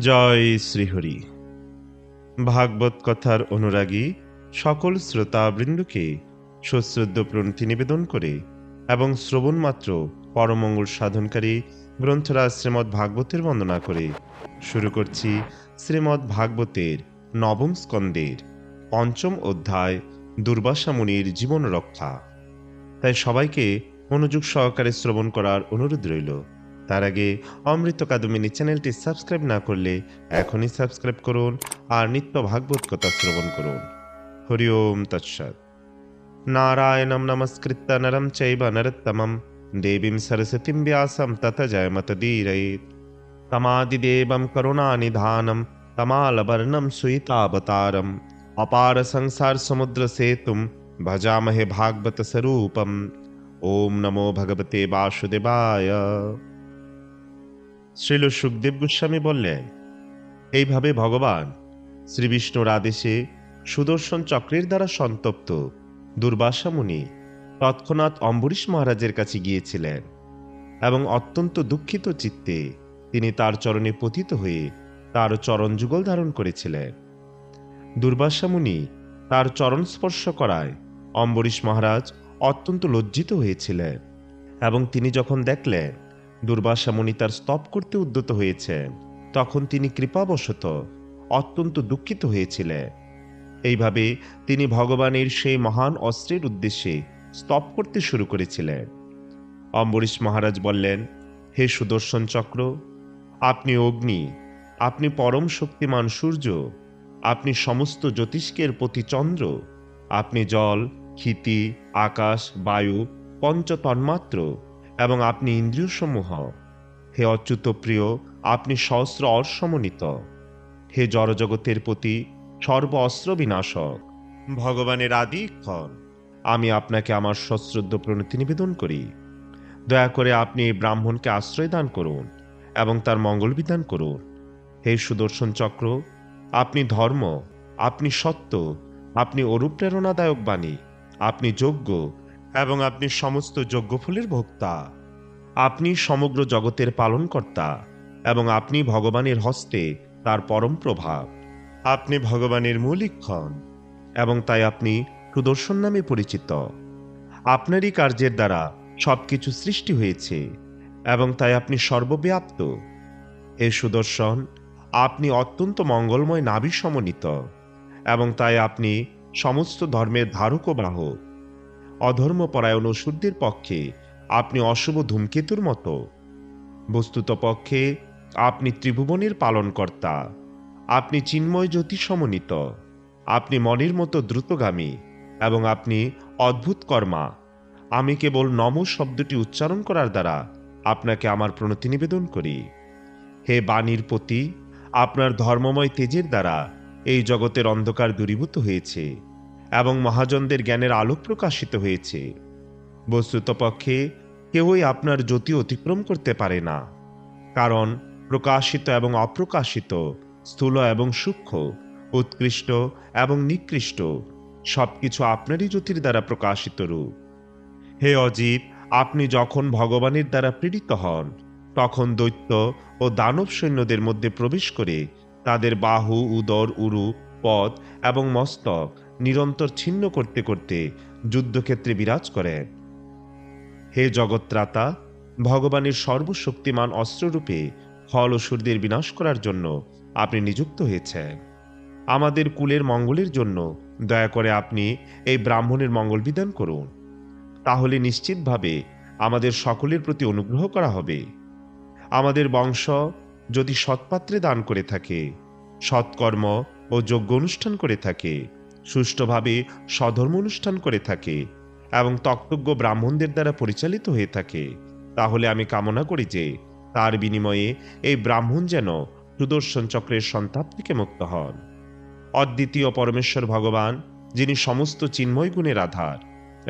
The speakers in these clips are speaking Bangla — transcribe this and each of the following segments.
জয় শ্রীহরি। ভাগবত কথার অনুরাগী সকল শ্রোতাবৃন্দকে সশ্রদ্ধ প্রণতি নিবেদন করে এবং শ্রবণ মাত্র পরমঙ্গল সাধনকারী গ্রন্থরাজ শ্রীমদ্ ভাগবতের বন্দনা করে শুরু করছি শ্রীমদ্ ভাগবতের নবম স্কন্দের পঞ্চম অধ্যায় দুর্বাসা মুনির জীবন রক্ষা। তাই সবাইকে মনোযোগ সহকারে শ্রবণ করার অনুরোধ রইল। তার আগে অমৃত কাদম্বিনী চ্যানেলটি সাবস্ক্রাইব না করলে এখনই সাবস্ক্রাইব করুন আর নিত্য ভাগবত কথা শ্রবণ করুন হরি ওম তৎসৎ নারায়ণম নমস্কৃত্য নরম চৈব নরোত্তমম দেবীম সরস্বতীম ব্যাসম তত জয়মত ধীরয়েত তমাদিদেবম করুণানিধানম তমালবর্ণম সুইতাবতারম অপার সংসার সমুদ্র সেতুম भजामहे भागवत स्वरूपम ओम नमो भगवते वासुदेवाय শ্রীল সুখদেব গোস্বামী বললেন, এইভাবে ভগবান শ্রীবিষ্ণুর আদেশে সুদর্শন চক্রের দ্বারা সন্তপ্ত দুর্বাসা মুনি তৎক্ষণাৎ অম্বরীশ মহারাজের কাছে গিয়েছিলেন এবং অত্যন্ত দুঃখিত চিত্তে তিনি তার চরণে পতিত হয়ে তার চরণ যুগল ধারণ করেছিলেন। দুর্বাসা মুনি তার চরণ স্পর্শ করায় অম্বরীশ মহারাজ অত্যন্ত লজ্জিত হয়েছিলেন এবং তিনি যখন দেখলেন দুর্বাসা মুনি তার স্তব করতে উদ্যত হয়েছে। তখন তিনি কৃপাবশত অত্যন্ত দুঃখিত হয়েছিলেন এইভাবে তিনি ভগবানের সেই মহান অস্ত্রের উদ্দেশ্যে স্তব করতে শুরু করেছিলেন। অম্বরীশ মহারাজ বললেন, হে সুদর্শন চক্র, আপনি অগ্নি, আপনি পরম শক্তিমান সূর্য, আপনি সমস্ত জ্যোতিষ্কের প্রতি চন্দ্র, আপনি জল, ক্ষিতি, আকাশ, বায়ু, পঞ্চ তন্মাত্র এবং আপনি ইন্দ্রিয়সমূহ। হে অচ্যুত প্রিয়, আপনি সহস্র অসমন্বিত হে জড়জগতের প্রতি সর্ব অস্ত্র বিনাশক। ভগবানের আদি ক্ষণ, আমি আপনাকে আমার সশ্রদ্ধ প্রণতি নিবেদন করি। দয়া করে আপনি এই ব্রাহ্মণকে আশ্রয় দান করুন এবং তার মঙ্গল বিধান করুন। হে সুদর্শন চক্র, আপনি ধর্ম, আপনি সত্য, আপনি অনুপ্রেরণাদায়ক বাণী, আপনি যোগ্য এবং আপনি সমস্ত যজ্ঞফলের ভোক্তা। আপনি সমগ্র জগতের পালনকর্তা এবং আপনি ভগবানের হস্তে তার পরম প্রভাব। আপনি ভগবানের মূল ইক্ষণ এবং তাই আপনি সুদর্শন নামে পরিচিত। আপনারই কার্যের দ্বারা সবকিছু সৃষ্টি হয়েছে এবং তাই আপনি সর্বব্যাপ্ত। হে সুদর্শন, আপনি অত্যন্ত মঙ্গলময় নাভি সমন্বিত এবং তাই আপনি সমস্ত ধর্মের ধারক ও বাহক। অধর্মপরায়ণ অসুরদের পক্ষে আপনি অশুভ ধূমকেতুর মতো। বস্তুত পক্ষে আপনি ত্রিভুবনের পালনকর্তা। আপনি চিন্ময় জ্যোতি সমন্বিত। আপনি মনের মতো দ্রুতগামী এবং আপনি অদ্ভুত কর্মা। আমি কেবল নম শব্দটি উচ্চারণ করার দ্বারা আপনাকে আমার প্রণতি নিবেদন করি। হে বাণীর প্রতি আপনার ধর্মময় তেজের দ্বারা এই জগতের অন্ধকার দূরীভূত হয়েছে। এবং মহাজনদের জ্ঞানের আলোক প্রকাশিত হয়েছে। বস্তুতপক্ষে কেউই আপনার জ্যোতি অতিক্রম করতে পারে না, কারণ প্রকাশিত এবং অপ্রকাশিত, স্থূল এবং সূক্ষ্ম, উৎকৃষ্ট এবং নিকৃষ্ট সবকিছু আপনারই জ্যোতির দ্বারা প্রকাশিত রূপ। হে অজিত আপনি যখন ভগবানের দ্বারা পীড়িত হন, তখন দৈত্য ও দানব সৈন্যদের মধ্যে প্রবেশ করে তাদের বাহু, উদর, উরু পদ এবং মস্তক নিরন্তর ছিন্ন করতে করতে যুদ্ধক্ষেত্রে বিরাজ করেন হে জগত্রাতা ভগবানের সর্বশক্তিমান অস্ত্ররূপে ফল অসুরদের বিনাশ করার জন্য আপনি নিযুক্ত হয়েছেন। আমাদের কুলের মঙ্গলের জন্য দয়া করে আপনি এই ব্রাহ্মণের মঙ্গল বিধান করুন। তাহলে নিশ্চিতভাবে আমাদের সকলের প্রতি অনুগ্রহ করা হবে। আমাদের বংশ যদি সৎপাত্রে দান করে থাকে, সৎকর্ম ও যোগ্য অনুষ্ঠান করে থাকে সুষ্ঠুভাবে স্বধর্ম অনুষ্ঠান করে থাকে এবং তক্তজ্ঞ ব্রাহ্মণদের দ্বারা পরিচালিত হয়ে থাকে। তাহলে আমি কামনা করি যে, তার বিনিময়ে এই ব্রাহ্মণ যেন সুদর্শন চক্রের সন্তাপ থেকে মুক্ত হন। অদ্বিতীয় পরমেশ্বর ভগবান, যিনি সমস্ত চিন্ময় গুণের আধার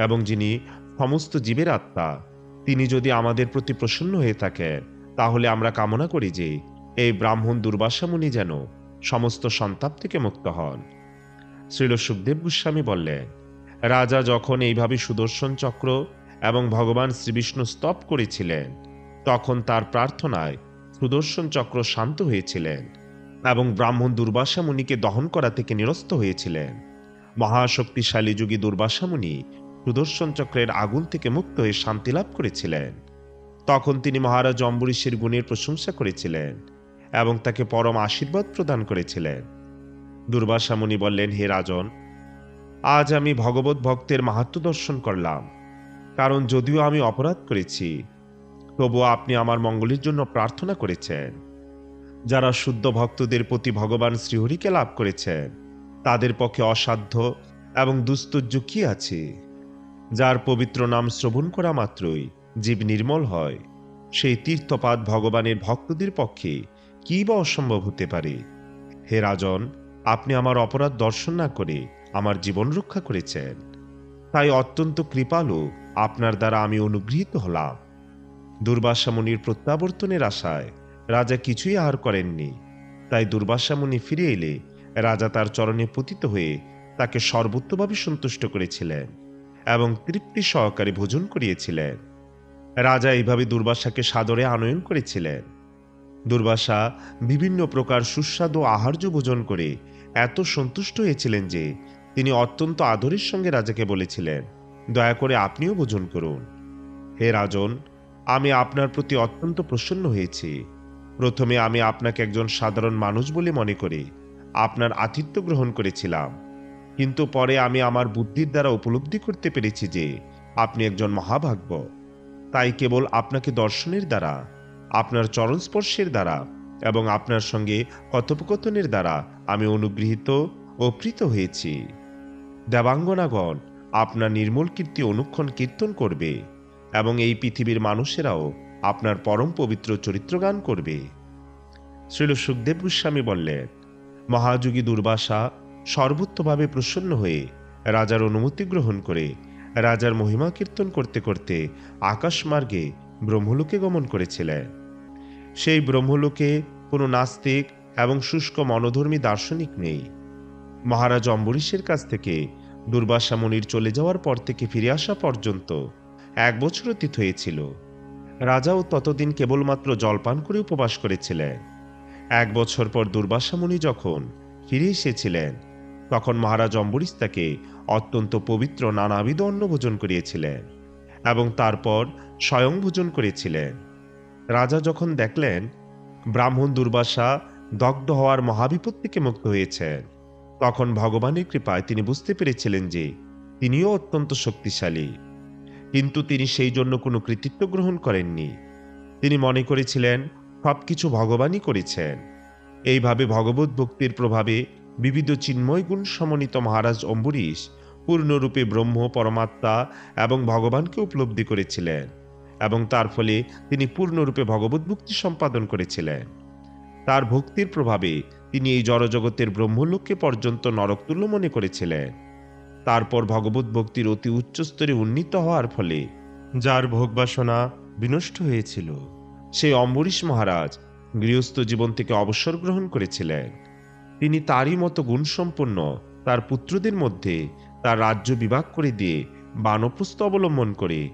এবং যিনি সমস্ত জীবের আত্মা, তিনি যদি আমাদের প্রতি প্রসন্ন হয়ে থাকেন, তাহলে আমরা কামনা করি যে, এই ব্রাহ্মণ দুর্বাসা মুনি যেন সমস্ত সন্তাপ থেকে মুক্ত হন। শ্রীল সুখদেব গোস্বামী বললেন, রাজা যখন এইভাবে সুদর্শন চক্র এবং ভগবান শ্রীবিষ্ণু স্তব করেছিলেন, তখন তার প্রার্থনায় সুদর্শন চক্র শান্ত হয়েছিলেন এবং ব্রাহ্মণ দুর্বাসা মুনিকে দহন করা থেকে নিরস্ত হয়েছিলেন। মহাশক্তিশালী যুগী দুর্বাসা মুনি সুদর্শন চক্রের আগুন থেকে মুক্ত হয়ে শান্তি লাভ করেছিলেন। তখন তিনি মহারাজ অম্বরীশের গুণের প্রশংসা করেছিলেন এবং তাকে পরম আশীর্বাদ প্রদান করেছিলেন। দুর্বাসা মুনি বললেন, হে রাজন, আজ আমি ভগবত ভক্তের মাহাত্ম দর্শন করলাম। কারণ যদিও আমি অপরাধ করেছি, তবুও আপনি আমার মঙ্গলের জন্য প্রার্থনা করেছেন। যারা শুদ্ধ ভক্তদের প্রতি ভগবান শ্রীহরিকে লাভ করেছেন, তাদের পক্ষে অসাধ্য এবং দুস্তুর্য কি আছে। যার পবিত্র নাম শ্রবণ করা মাত্রই জীব নির্মল হয়, সেই তীর্থপাত ভগবানের ভক্তদের পক্ষে কি বা অসম্ভব হতে পারে? হে রাজন আপনি আমার অপরাধ দর্শন না করে আমার জীবন রক্ষা করেছেন। তাই অত্যন্ত কৃপালু আপনার দ্বারা আমি অনুগৃহীত হলাম। দুর্বাসা মুনির প্রত্যাবর্তনের আশায় রাজা কিছুই আহার করেননি। তাই দুর্বাসা মুনি ফিরে এলে রাজা তার চরণে পতিত হয়ে তাকে সর্বোত্তভাবে সন্তুষ্ট করেছিলেন এবং তৃপ্তি সহকারে ভোজন করিয়েছিলেন। রাজা এইভাবে দুর্বাসাকে সাদরে আনয়ন করেছিলেন। দুর্বাসা বিভিন্ন প্রকার সুস্বাদু আহার্য ভোজন করে এত সন্তুষ্ট হয়েছিলেন যে তিনি অত্যন্ত আদরের সঙ্গে রাজাকে বলেছিলেন, দয়া করে আপনিও ভোজন করুন। হে রাজন, আমি আপনার প্রতি অত্যন্ত প্রসন্ন হয়েছি। প্রথমে আমি আপনাকে একজন সাধারণ মানুষ বলে মনে করে আপনার আতিথ্য গ্রহণ করেছিলাম। কিন্তু পরে আমি আমার বুদ্ধির দ্বারা উপলব্ধি করতে পেরেছি যে আপনি একজন মহাভাগ্য। তাই কেবল আপনাকে দর্শনের দ্বারা, আপনার চরণ স্পর্শের দ্বারা এবং আপনার সঙ্গে কথোপকথনের দ্বারা আমি অনুগৃহীত ও প্রীত হয়েছি। দেবাঙ্গনাগণ, আপনার নির্মল কীর্তি অনুক্ষণ কীর্তন করবে এবং এই পৃথিবীর মানুষেরাও আপনার পরম পবিত্র চরিত্রগান করবে। শ্রীল সুখদেব গোস্বামী বললেন, মহাযোগী দুর্বাসা সর্বোত্তভাবে প্রসন্ন হয়ে রাজার অনুমতি গ্রহণ করে রাজার মহিমা কীর্তন করতে করতে আকাশমার্গে ব্রহ্মলোকে গমন করেছিলেন। সেই ব্রহ্মলোকে কোনো নাস্তিক এবং শুষ্ক মনোধর্মী দার্শনিক নেই। মহারাজ অম্বরীশের কাছ থেকে দুর্বাসা মুনির চলে যাওয়ার পর থেকে ফিরে আসা পর্যন্ত এক বছর অতীত হয়েছিল। রাজাও ততদিন কেবলমাত্র জলপান করে উপবাস করেছিলেন। এক বছর পর দুর্বাসা যখন ফিরে এসেছিলেন, তখন মহারাজ অম্বরীশ তাকে অত্যন্ত পবিত্র নানাবিধ অন্ন ভোজন করিয়েছিলেন এবং তারপর স্বয়ং ভোজন করেছিলেন। রাজা যখন দেখলেন, ব্রাহ্মণ দুর্বাসা দগ্ধ হওয়ার মহাবিপদ থেকে মুক্ত হয়েছেন। তখন ভগবানের কৃপায় তিনি বুঝতে পেরেছিলেন যে, তিনিও অত্যন্ত শক্তিশালী। কিন্তু তিনি সেই জন্য কোনো কৃতিত্ব গ্রহণ করেননি। তিনি মনে করেছিলেন সব কিছু ভগবানই করেছেন। এইভাবে ভগবত ভক্তির প্রভাবে বিবিধ চিন্ময় গুণ সমন্বিত মহারাজ অম্বরীশ পূর্ণরূপে ব্রহ্ম, পরমাত্মা এবং ভগবানকে উপলব্ধি করেছিলেন। এবং তার ফলে তিনি পূর্ণরূপে ভগবত ভক্তি সম্পাদন করেছিলেন। তার ভক্তির প্রভাবে তিনি এই জড়জগতের ব্রহ্মলোককে পর্যন্ত নরকতুল্য মনে করেছিলেন। তারপর ভগবত ভক্তির অতি উচ্চ স্তরে উন্নীত হওয়ার ফলে যার ভোগবাসনা বিনষ্ট হয়েছিল সেই অম্বরীশ মহারাজ গৃহস্থ জীবন থেকে অবসর গ্রহণ করেছিলেন। তিনি তারই মতো গুণসম্পন্ন তার পুত্রদের মধ্যে তার রাজ্য বিভাগ করে দিয়ে বানপ্রস্থ অবলম্বন করে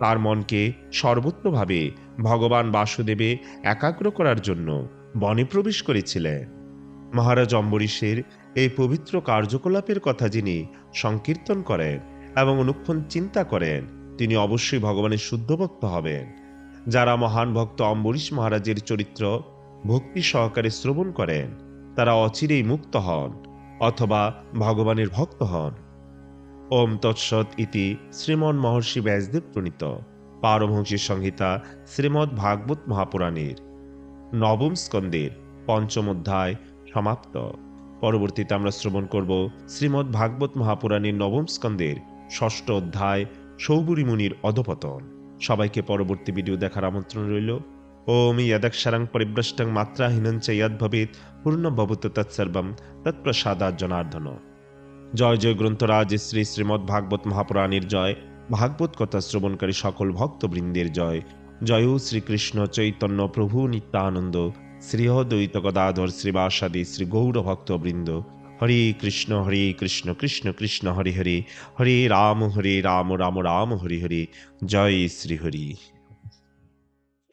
তার মনকে সর্বত্রভাবে ভগবান বাসুদেবে একাগ্র করার জন্য বনে প্রবেশ করেছিলেন। মহারাজ অম্বরীশের এই পবিত্র কার্যকলাপের কথা যিনি সংকীর্তন করেন এবং অনুক্ষণ চিন্তা করেন, তিনি অবশ্যই ভগবানের শুদ্ধ ভক্ত হবেন। যারা মহান ভক্ত অম্বরীশ মহারাজের চরিত্র ভক্তি সহকারে শ্রবণ করেন, তারা অচিরেই মুক্ত হন অথবা ভগবানের ভক্ত হন। ওম তৎসৎ ইতি শ্রীমন মহর্ষি ব্যাসদেব প্রণীত। পারমহংসী সংহিতা শ্রীমদ্ ভাগবত মহাপুরাণের। নবম স্কন্দের পঞ্চম অধ্যায় সমাপ্ত। পরবর্তীতে আমরা শ্রবণ করব শ্রীমদ্ ভাগবত মহাপুরাণের নবম স্কন্দের ষষ্ঠ অধ্যায় সৌগুরি মুনির অধপতন। সবাইকে পরবর্তী ভিডিও দেখার আমন্ত্রণ রইল। ওম ইয়াদাক্ষরাং পরিভ্রষ্টং মাত্রাহীনং চ ইয়াদ্ভবেত পূর্ণভবত তৎসর্বম তৎপ্রসাদাৎ জনার্দন জয় জয় গ্রন্থরাজ, শ্রী শ্রীমদ্ ভাগবত মহাপুরাণের জয়, ভাগবত কথা শ্রবণকারী সকল ভক্তবৃন্দের জয়। জয় শ্রীকৃষ্ণ চৈতন্য প্রভু নিত্যানন্দ, শ্রীহদ্বৈত গদাধর শ্রীবাসাদি শ্রী গৌর ভক্তবৃন্দ। হরে কৃষ্ণ হরে কৃষ্ণ কৃষ্ণ কৃষ্ণ, হরে হরে হরে রাম হরে রাম রাম রাম, হরে হরে। জয় শ্রী হরি